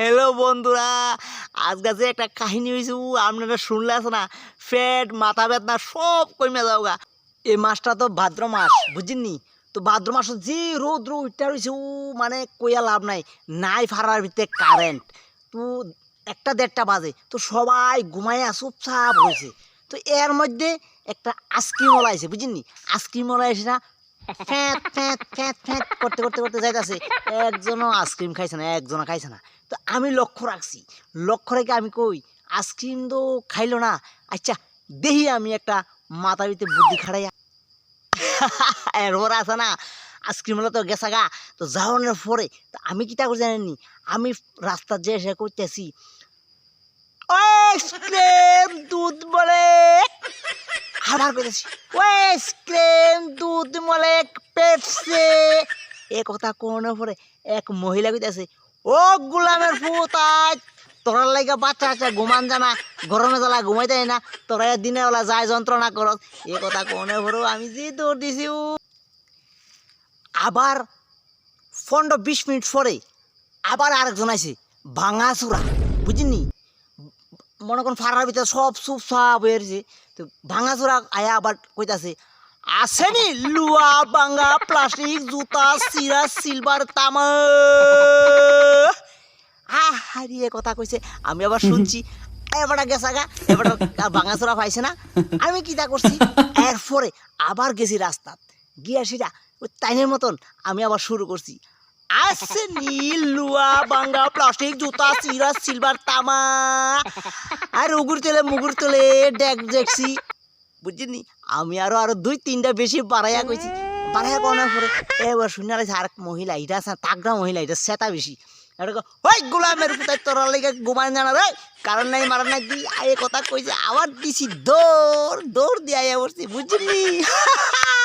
Hello বন্ধুরা। আজ কাছে একটা কাহিনী হয়েছে আপনারা শুনলে আছে না, পেট, মাথা বেদনা সব কমে যাও গা। এই মাসটা তো ভাদ্র মাস বুঝিনি তো ভাদ্র মাস যে রোদ্র উঠটা রয়েছে উ মানে কইয়া লাভ নাই নাই ফারার ভিতরে কারেন্ট তো একটা দেড়টা বাজে, তো সবাই ঘুমাইয়া চুপচাপ হয়েছে তো এর মধ্যে একটা আইসক্রিম ওলাইছে বুঝিনি আইসক্রিম ওলাইছে না ফ্যাঁত ফ্যাঁত ফ্যাঁত ফ্যাঁত করতে করতে করতে যাইতাছে। একজনও আইসক্রিম খাইছে না, একজনও খাইছে না। তো আমি লক্ষ্য রাখছি। লক্ষ্য রেখে আমি কই, আইসক্রিম তো খাইলো না। আচ্ছা দেখি আমি একটা ভিতরে বুদ্ধি খাড়াইয়া এরপর আছে না, আইসক্রিম হলো তো গেছা গা। তো যাওয়ানোর পরে, তো আমি কিটা করে জানেননি? আমি রাস্তা যে এসে করতেছি আইসক্রিম দুধ বলে আবার কইতেছি, আইসক্রিম দুধ মলে পেপসি। এ কথা কোনের পরে এক মহিলা কইতেছে ও গোলামের ফুতাই তোরার লাগা বাচ্চা বাচ্চা ঘুমান জানা। গরমে জ্বালা ঘুমাই দেয় না। তোরা দিনে বেলা যায় যন্ত্রণা করস। এ কথা কোনে পরেও আমি যে দৌড় দিছি। আবার পনেরো বিশ মিনিট পরে আবার আরেকজন আছে ভাঙাচুরা। বুঝিনি? মনে করেন ফাড়ার ভিতরে সব সাপ হয়ে রয়েছে। তো ভাঙাচোরা আয়া আবার কইতাছে, আসেনি? লুয়া বাঙ্গা প্লাস্টিক, জুতা, সিরা, সিলভার, তামা হারিয়ে কথা কইছে। আমি আবার শুনছি এবার গেছা গা এবার ভাঙাচোরা পাইছে না। আমি কিটা করছি? এরপরে আবার গেছি রাস্তাত। গিয়া সেটা ওই তাইনের মতন আমি আবার শুরু করছি। আসছে নীল লুয়া বাঙ্গা প্লাস্টিক জুতা সিরা সিলভার তামা। আর উগুর তেলে মুগুর তেলে ডেক দেখছি। বুঝছিনি আমি আরও আরও দুই তিনটা বেশি বাড়াইয়া কইছি। বাড়াইয়া কোনার পরে এবার শুনে আর এক মহিলা এটা আছে তাগড়া মহিলা এটা সেটা বেশি। এটা ওই গোলামের কোথায় তোরা লেগে ঘুমায় জানা রে, কারণ নাই মারা নাই দি আয়ে কথা কইছে, আবার দিছি, দৌড় দৌড় দিয়ে আয়া বসছি, বুঝলি?